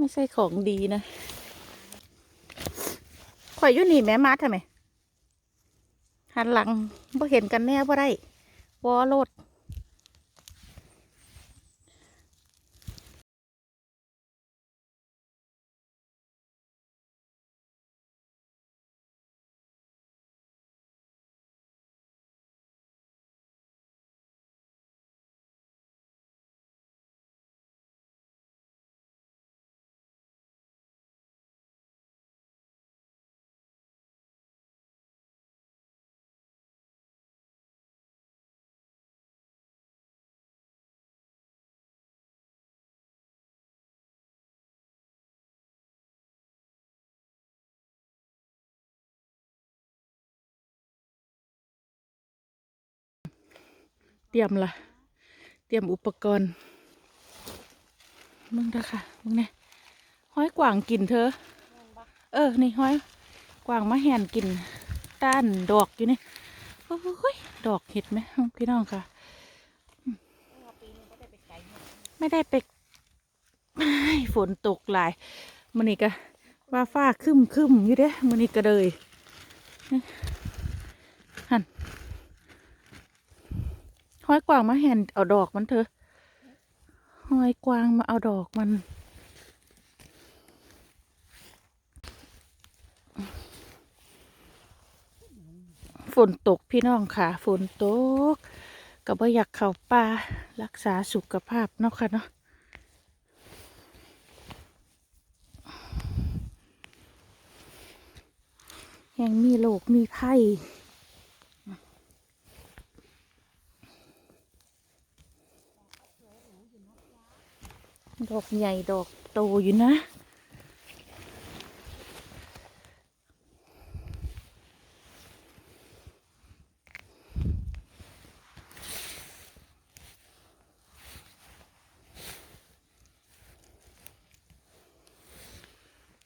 ม่ใช่ของดีนะข่อยอยู่นี่แม่มาทำไมหันหลังบ่เห็นกันแน่บ่ได้วอโลด เตรียมละเตรียมอุปกรณ์ มึงเด้อค่ะ มึงเนี่ยห้อยกว่างกินเธอ เออ นี่ห้อยกว่างมาแหนกินต้านดอกอยู่นี่โอ้ยดอกเห็ดไหมพี่น้องค่ะ ไม่ได้ไปไม่ฝนตกหลายมันนี่ก็ว่าฟ้าครึมครึมๆอยู่เด้มันนี่ก็เลยหัน ห้อยกวางมาแหนเอาดอกมันเถอะห้อยกวางมาเอาดอกมัน ฝนตกพี่น้องค่ะ ฝนตกก็บ่อยากเข้าป่ารักษาสุขภาพเนาะค่ะเนาะยังมีโรคมีไข้ ดอกใหญ่ดอกโตอยู่นะ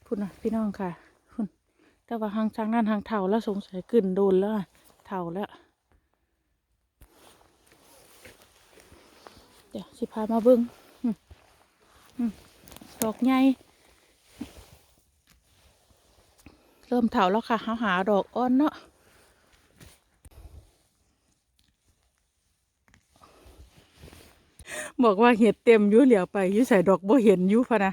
คุณนะพี่น้องค่ะ คุณแต่ว่าทางทางนั้นทางเท่าแล้วสงสัยกึ่นโดนแล้วเท่าแล้วเดี๋ยวสิพามาเบิ้งอืมอืม ดอกใหญ่เริ่มเท่าแล้วค่ะเขาหาดอกอ้อนเนาะบอกว่าเห็ดเต็มยุ่เหลียวไปยุ่ใส่ดอกบ่เห็นยุ่พะนะ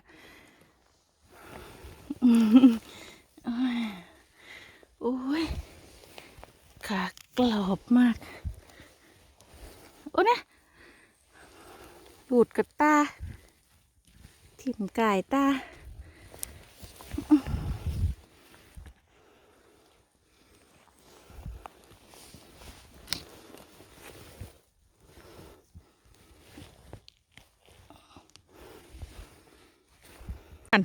โอ้ยขากรอบมาก โอ้เนี่ยบูดกับตา ถิ่มไก่ตาอัน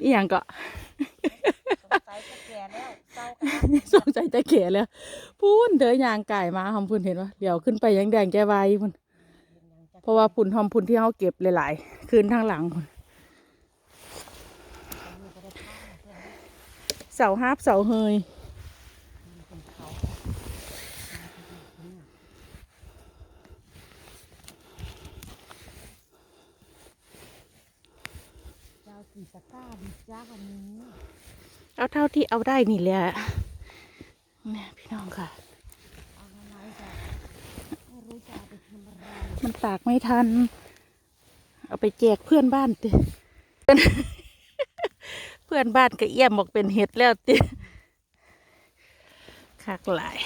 อีหยังก็สงสัยจะแก่แล้วเศร้ากันสงใจจะเขียแล้วพูนเดยยางไก่มาหอมพุ่นเห็นปะเดี๋ยวขึ้นไปยังแดงแกไว้พุ่นเพราะว่าพุ่นหอมพุ่นที่เขาเก็บหลายๆ คืนทางหลังพุ่นเสาฮาบเสาเฮยเจ้ากี่ตะกร้าดีจ้าวันนี้เอาเท่าที่เอาได้นี่แหละนี่พี่น้องค่ะ มันตากไม่ทัน เอาไปแจกเพื่อนบ้านติเพื่อนบ้านก็เอี่ยมบอกเป็นเห็ดแล้วติคักหลาย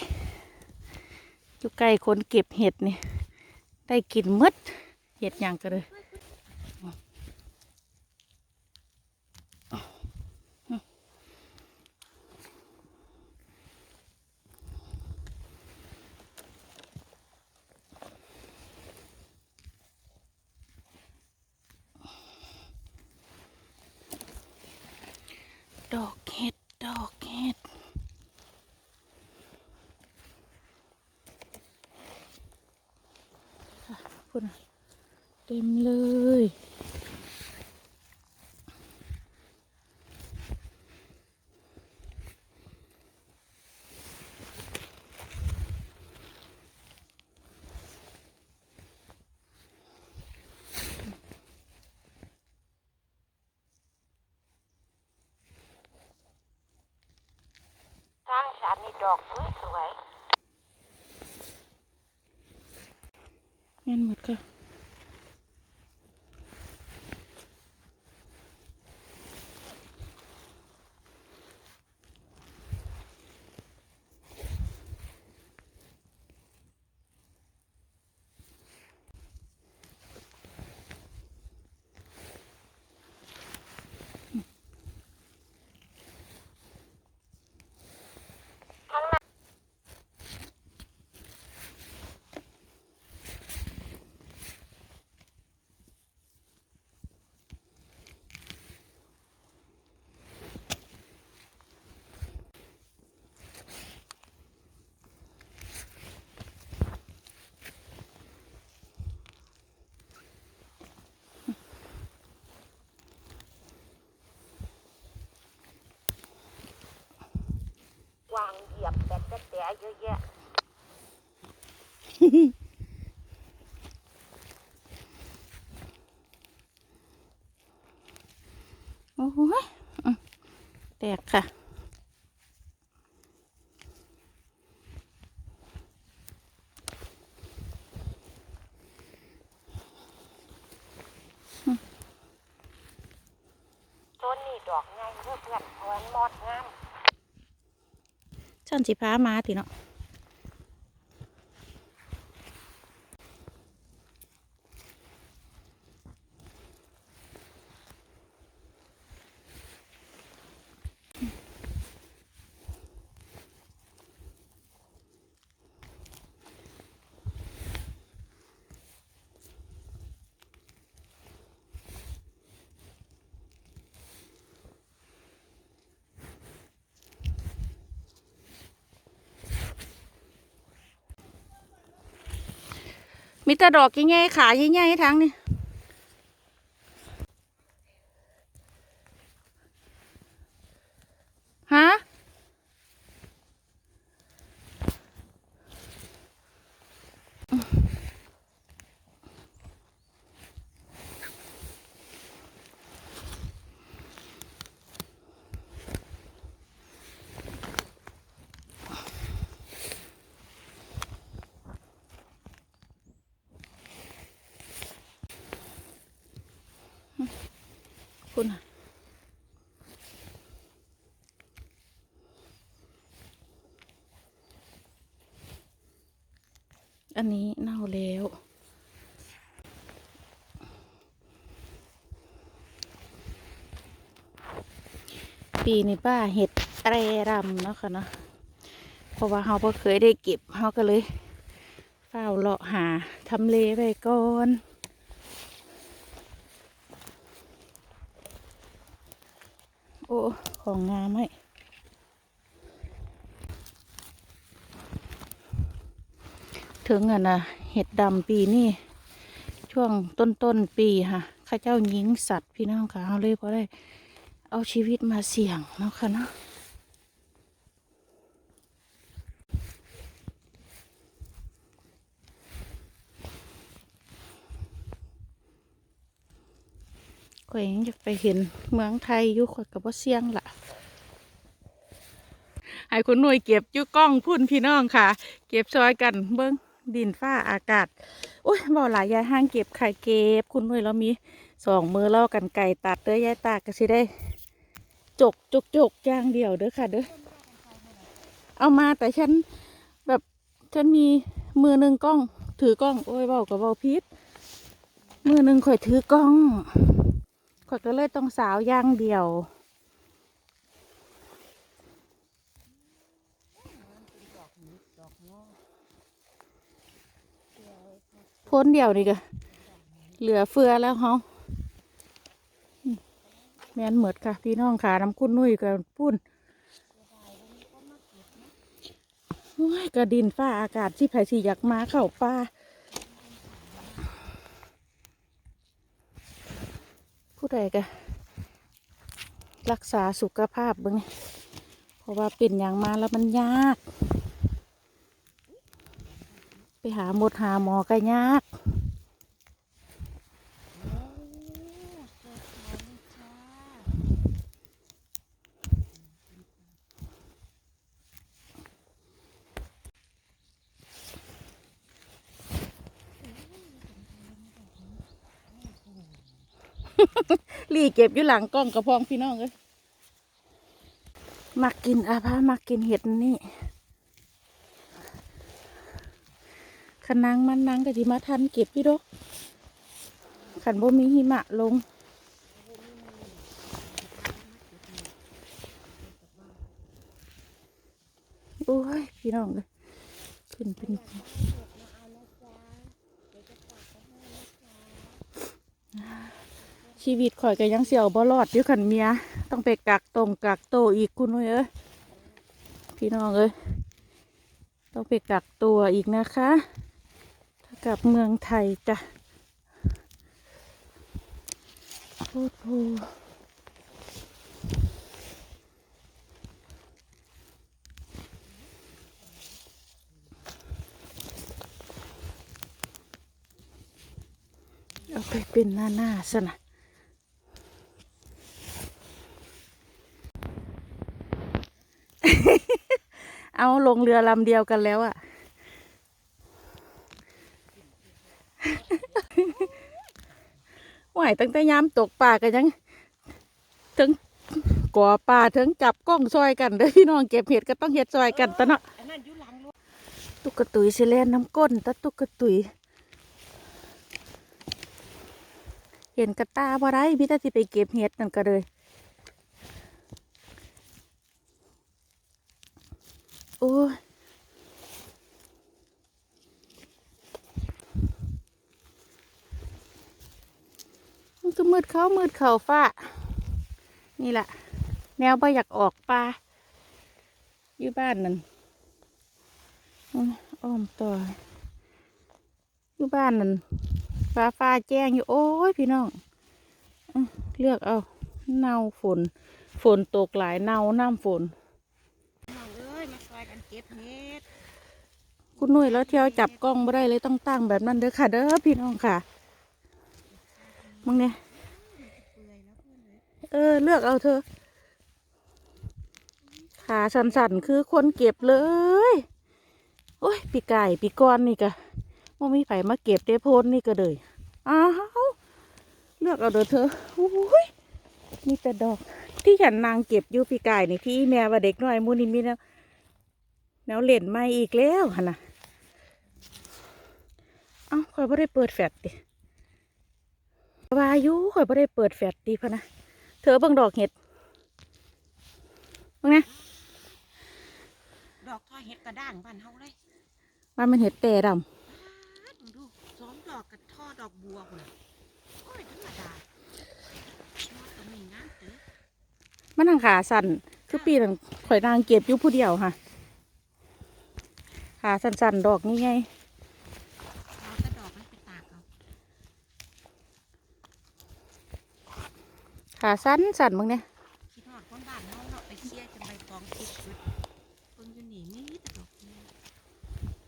อยู่ใกล้คนเก็บเห็ดนี่ ได้กินมดเห็ดยังก็เลย ดอกเห็ด ดอกเห็ด ค่ะคุณน่ะเต็มเลย เดอก วางเหยียบแต่แต่แต่เยอะแยะโอ้ยอืมแตกค่ะต้นนี่ดอกง่ายเพื่อเพื่อนเพราะมันมอดงาม ฉันสีฟ้ามาทีเนาะ แต่ดอกใหญ่ๆขาใหญ่ๆทั้งนี่ฮะ คุณน่ะ อันนี้เน่าแล้ว ปีนี้ป้าเห็ดแตรรำเนาะค่ะเนาะเพราะว่าเราเพิ่เคยได้เก็บเราก็เลยเฝ้าเลาะหาทำเลไปก่อนโอ้ ของงามไหม ถึงอะนะเห็ดดำปีนี่ช่วงต้นต้นๆปีค่ะข้าเจ้ายิงสัตว์พี่น้องค่ะเขาเลยพอได้เอาชีวิตมาเสี่ยงเนาะค่ะเนาะก็ยังจะไปเห็นเมืองไทยอยู่ขดกับว่าเสี่ยงล่ะให้คุณหน่วยเก็บยุกล้องพุ่นพี่น้องค่ะ เก็บซอยกันเบิ้ง ดินฟ้าอากาศโอ้ยบ่หลายยายห้างเก็บไข่เก็บ คุณหน่วยเรามีสองมือเล่ากันไก่ตัดเด้อยายตากก็สิได้ จกจกจกอย่างเดียวเด้อค่ะเด้อเอามาแต่ฉันแบบฉันมีมือหนึ่งกล้อง ถือกล้อง โอ้ยเบากับเบาพิษมือหนึ่งข่อยถือกล้องข่อยก็เลยต้องสาวย่างเดียว พ้นเดียวนี่ก็เหลือเฟือแล้วเฮาแม่นเหมือดค่ะ พี่น้องขาน้ำคุณนุ่ยกับปุ้นกระดินฟ้าอากาศที่ไผ่สิอยากมาเข้าป่าผู้ใดก็รักษาสุขภาพบิ่งเพราะว่าเป็นอย่างมาแล้วมันยาก ไปหาหมดหาหมอก็ยากลี่เก็บอยู่หลังกล้องกระพองพี่น้องเลยมักกินอาพามักกินเห็ดนี่ ขนังมันนังกะทิมาทันเก็บพี่ดอกขันบ่มีหิมะลงโอ้ยพี่น้องเลยขึ้นเป็นชีวิตข่อยก็ยังเสียวบ่รอดอยู่ขันเมีย ต้องไปกักตรงกักโตอีกคุณเอ้ยพี่น้องเอ้ยต้องไปกักตัวอีกนะคะ กับเมืองไทยจ้ะโอ้โหเอาไปเป็นหน้าหน้าซะนะเอาลงเรือลำเดียวกันแล้วอะไหว ตั้งแต่ยามตกปลากันยังถึงก่อปลาถึงจับกล้องซอยกันเด้อพี่น้องเก็บเห็ดก็ต้องเห็ดซอยกันตะเนาะอันนั้นอยู่หลังรถตุกตุยสิเลนน้ำก้นตะตุกตุย เห็นกระตาบ่ได้พี่ตาที่ไปเก็บเห็ดนั่นก็เลยโอ้ยมันก็มืด เขามืดเขาฟ้า นี่แหละแนวบ่อยากออกปลาอยู่บ้านนั่นอ้อมต่ออยู่บ้านนั่นฟ้าฟ้าแจ้งอยู่โอ้ยพี่น้องอเลือกเอาเน่าฝน ฝนตกหลายเน่าน้ำฝนมาซอยกันเก็บเห็ดคุณนุ่ยแล้วเที่ยวจับกล้องไม่ได้เลยต้องตั้งแบบนั้นเด้อค่ะ เด้อพี่น้องค่ะมึงเนี่ย เปื่อยแล้วเพื่อน เออ เลือกเอาเธอะขาสั่นๆ คือคนเก็บเลย โอ้ย ปีไก่ปีก้อนนี่กะว่ามีไผมาเก็บเด้โพนนี่ก็เลยอ้าวเลือกเอาเด้อเธอโอ้ยมีแต่ดอก ที่ฉันนางเก็บอยู่ปีไก่นี่ที่แม่ว่าเด็กน้อยมูนินมีแนวแนวเล่นไม่อีกแล้วหั่นะเอ้าคอยบ่ได้เปิดแฟลชดิวายุคอยบ่ได้เปิดแฟลชดิพะนะ เธอเบิ่งดอกเห็ดเบิ่งนะดอกทอดเห็ดกระด้างบ้านเฮาเลยว่ามันเห็ดแต่ดอ้าดูดูสองดอกกับท่อดอกบัวพุ่นน่ะโอ้ยธรรมดาชอบตรงนี้นะเด้อำมันทางขาสั่นคือปีนั้นข่อยนางเก็บอยู่ผู้เดียวค่ะขาสั่นๆดอกนี่ไง เอาแต่ดอกมันไปตากเอา ขาสั้นสั่นมึงเนี่ยคิดฮอดคนบ้านเฮาเราไปเชี่ยจะไปกองติดจุดคนอยู่นี่แต่ดอกนี้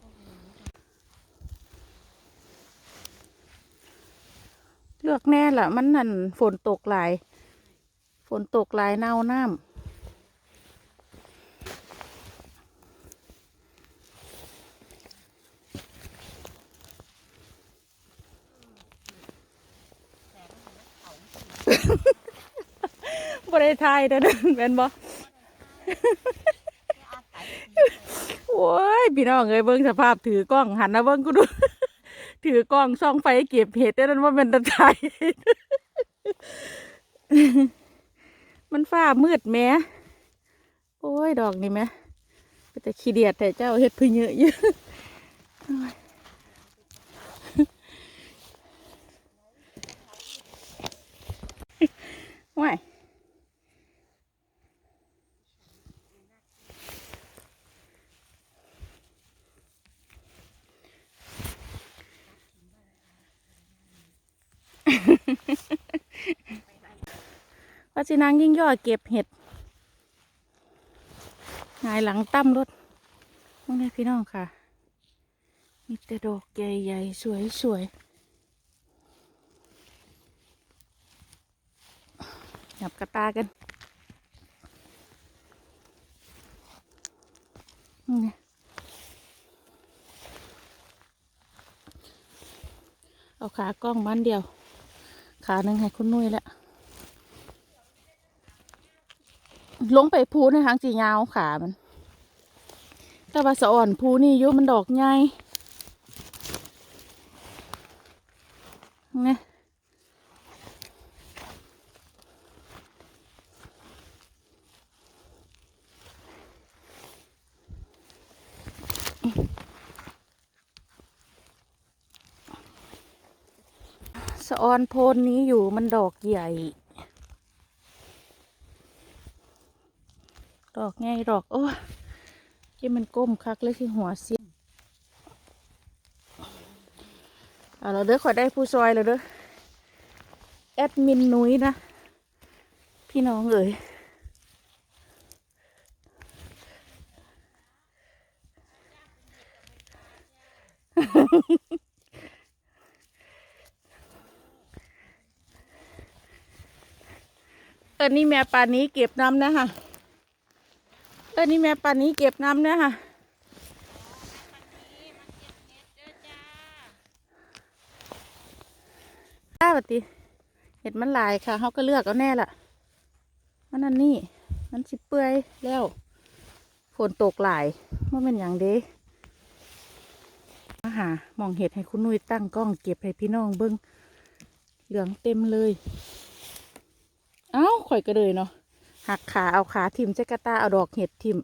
โอ้โหดอกเลือกแน่ละมันนั่นฝนตกหลาย ฝนตกหลายเน่าน้ำ บ่ ได้ทายเด้อเด้อแม่นบ่โอ้ยพี่น้องเอ้ยเบิ่งสภาพถือกล้องหันนะเบิ่งกูดู ถือกล้องส่องไฟเก็บเห็ดแต่นั้นว่าเป็นตะไคร้มันฟ้ามืดแหม้โอ้ยดอกนี่แหม่แต่ขี้เดียดแต่เจ้าเห็ดพึ่งเยอะเยอะว้าย ว่าสินางยิ่งย่อเก็บเห็ดหงายหลังตั้มรถพวกนี้พี่น้องค่ะ มีแต่ดอกใหญ่ๆ สวยๆหยับกระตากันนี่เอาขากล้องมันเดียว ขาหนึ่งให้คุณนุ้ยแล้วลงไปพูในทางสียาวขามัน แต่ว่าสะอ่อนพูนี่ยุมันดอกใหญ่ ออนโพนนี้อยู่มันดอกใหญ่ ดอกไงดอกโอ้ยที่มันก้มคักเลยที่หัวเสียเอาเราเด้อขอได้ผู้ซอยเราเด้อแอดมินนุ้ยนะ พี่น้องเอ๋ย เออนี่แม่ปานนี้เก็บน้ำนะค่ะเออนี่แม่ปานนี้เก็บน้ำนะค่ะได้ปฏิเห็ดมันหลายค่ะเขาก็เลือกเอาแน่ละมันนั่นนี่ มันสิเปื่อยแล้วฝนตกหลายว่าเป็นอย่างเด้มาหามองเห็ดให้คุณนุ้ยตั้งกล้องเก็บให้พี่น้องเบิ้งเหลืองเต็มเลย ข่อยก็เลยเนาะหักขาเอาขาทิมเจกระตาเอาดอกเห็ดทิม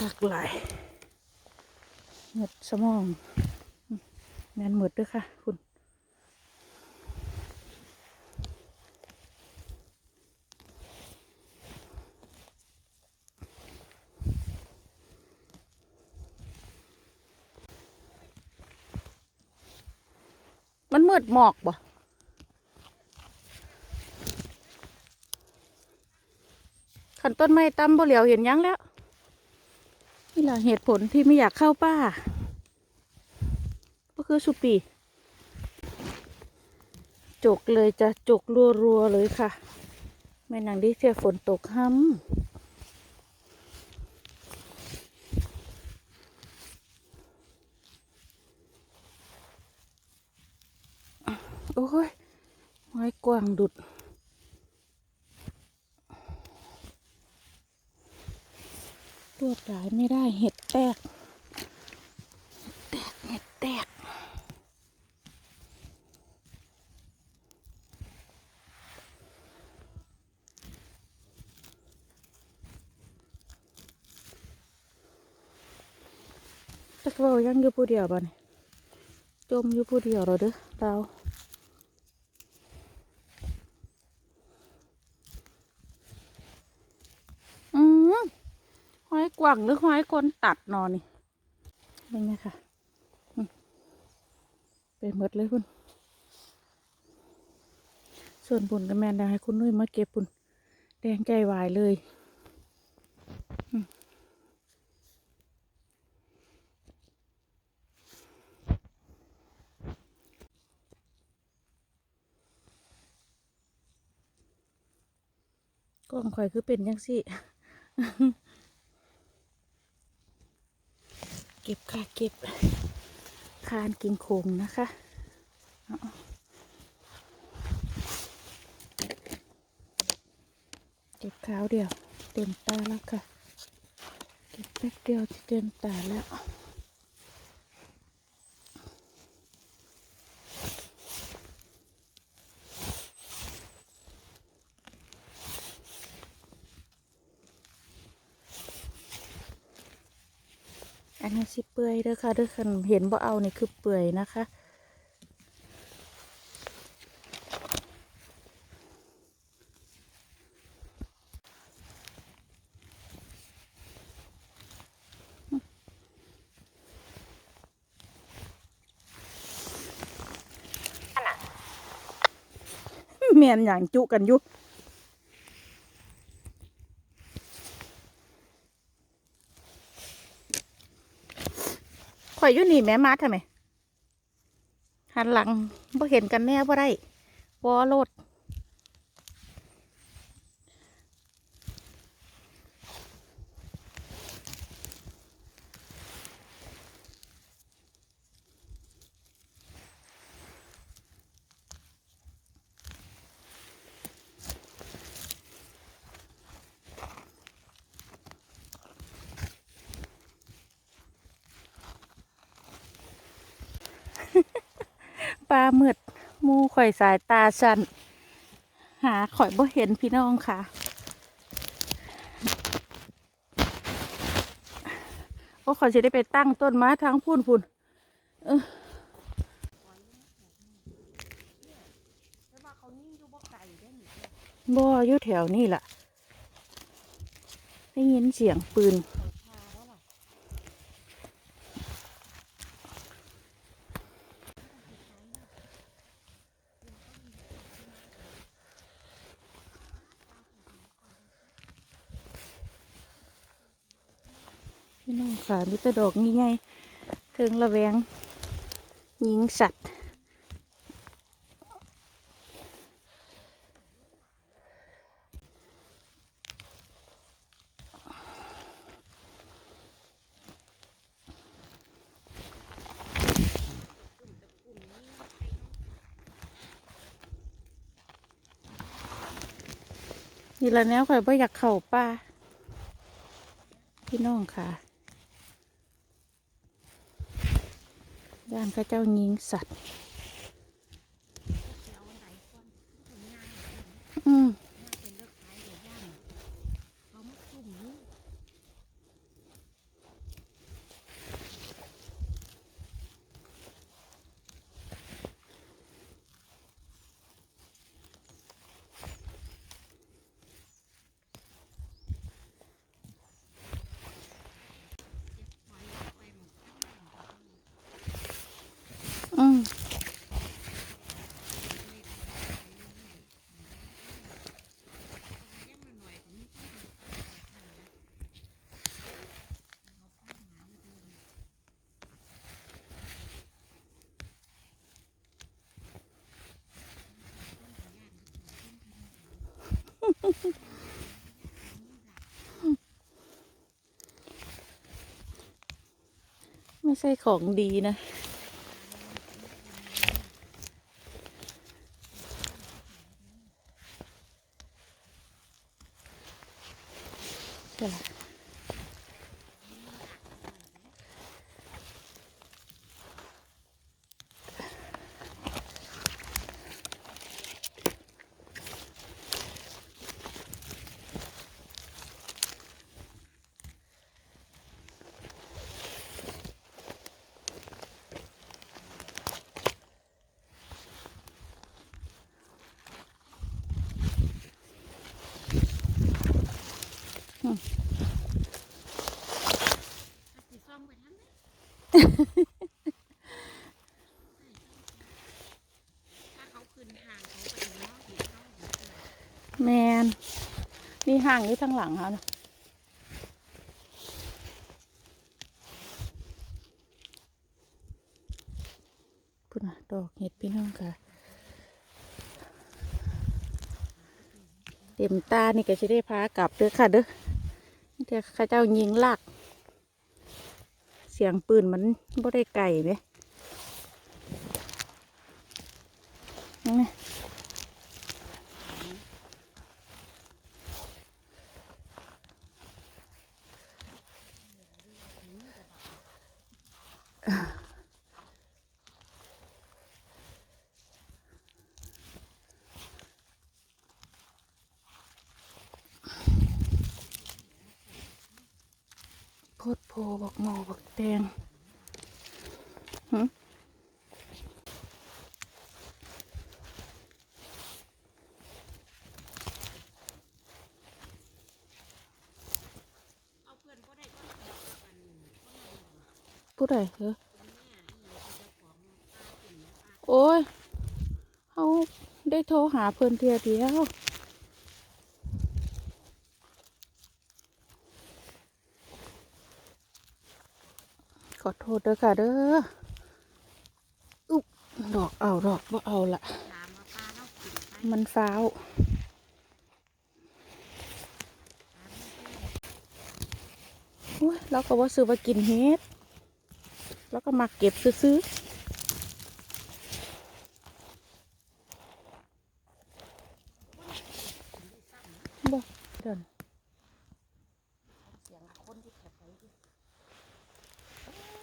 หักหลายเห็ดสมองอืมแมนหมดด้วยค่ะ คุณมันมืดหมอกบ่ ขันต้นไม้ตั้มบ่เหลียวเห็นยังแล้ว นี่แหละเหตุผลที่ไม่อยากเข้าป่า ก็คือสุปีจกเลยจะจกรัวๆเลยค่ะ แม่นางดิเสียฝนตกห้ำโอ้ยไม้กวางดุด รวดหลายไม่ได้เห็ดแตก แตกเห็ดแตก จักเว่ายังอยู่ผู้เดียวบ่เนี่ยจมอยู่ผู้เดียวเราเด้อดาวอืม ห้อยกว่างหรือห้อยคนตัดนอนนี่เป็นไงค่ะเป็นหมดเลยคุณส่วนบุญกับแมนดาให้คุณนุ้ยมาเก็บบุญแดงใจวายเลยกล้องข่อยคือเป็นยังสิ เก็บค่ะเก็บคานกินโคงนะคะเก็บขาวเดียว เต็มตาแล้วค่ะ เก็บแป๊บเดียวที่เต็มตาแล้ว อันนี้สิ เปื่อยเด้อค่ะเด้อคันเห็นบ่เอานี่คือเปื่อยนะคะแม่นอย่างจุกันอยู่ อยอยู่นี่แม่มาทำไมหันหลังบ่เห็นกันแน่บ่ได้วอโลด ปลาเมืดมูข่อยสายตาสัน หาข่อยบ่เห็นพี่น้องค่ะ โอ้ข่อยจะได้ไปตั้งต้นไม้ทั้งพุ่นพุ่นแต่ว่าเขานิ่งอยู่บ่ไก่ได้หนิบ่อยู่แถวนี่ล่ะ ได้ยินเสียงปืน เขาพาแล้วล่ะ พี่น้องค่ะ มีแต่ดอกนี่ไงเทิงระแวงยิงสัตว์นี่ละแนวข่อยบ่อยากเข้าป่าพี่น้องค่ะ ย่านเข้าเจ้ายิงสัตว์ เอาไหนก่อนผลงาน อืม น่าเป็นเลิกขายเดี๋ยวย่างเขามาซุ่มนี่ อืมไม่ ใช่ของดีนะ ใช่ละอืม ถ้าสิซ่อมไปทั้งนั้นถ้าเขาขึ้นห่างเขาไปเนาะเห็นเขาเห็นเขา แมน นี่ห่างนี่ทางหลังเขาะพุ่นะดอกเห็ดพี่น้องค่ะ เต็มตานี่ก็จะได้พากลับเด้อค่ะเด้อเดี๋ยวข้าเจ้ายิงลากเสียงปืนมันบ่ได้ไก่ไหมนี่ พดโพบักหมอบักแตงหึ เอาเพื่อนก็ได้ก็ได้กันคนนั้น ผู้ใดเหรออโอ้ยเขาได้โทรหาเพื่อนเทียเดียวขอโทษเด้อค่ะเด้ออุ๊บดอกเอาดอกว่าเอาละมันฟ้าวโอ้ยเราก็ว่าซื้อมากินเฮ็ด แล้วก็มาเก็บซื้อๆบ่เดิน เสียงคนที่แคบไปดิ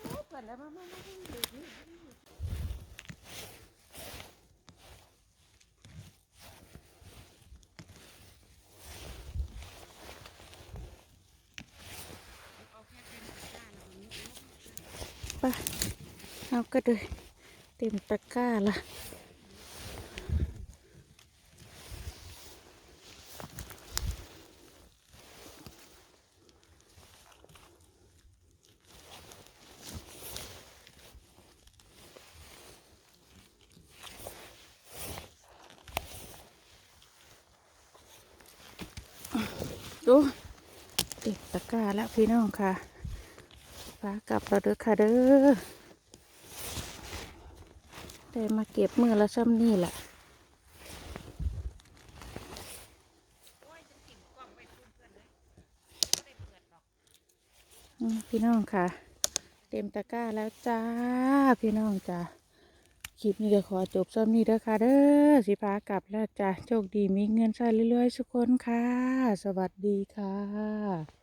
โอ้เพื่อนแล้วมามามามาดูดิ เอาก็เลยเต็มตะกร้าละดูเต็มตะกร้าแล้วพี่น้องค่ะ ฟ้ากลับเราเด้อค่ะเด้อได้มาเก็บมือละซ้ำนี่แหละโอ้ยฉันถิ่มกล้องไว้เพื่อนๆเลยก็ได้เปิดดอกอืมพี่น้องค่ะ เต็มตะกร้าแล้วจ้า พี่น้องจ้าคลิปนี้ก็ขอจบซ้ำนี้เด้อค่ะเด้อสิพากลับแล้วจ้าโชคดีมีเงินใช้เรื่อยๆทุกคนค่ะ สวัสดีค่ะ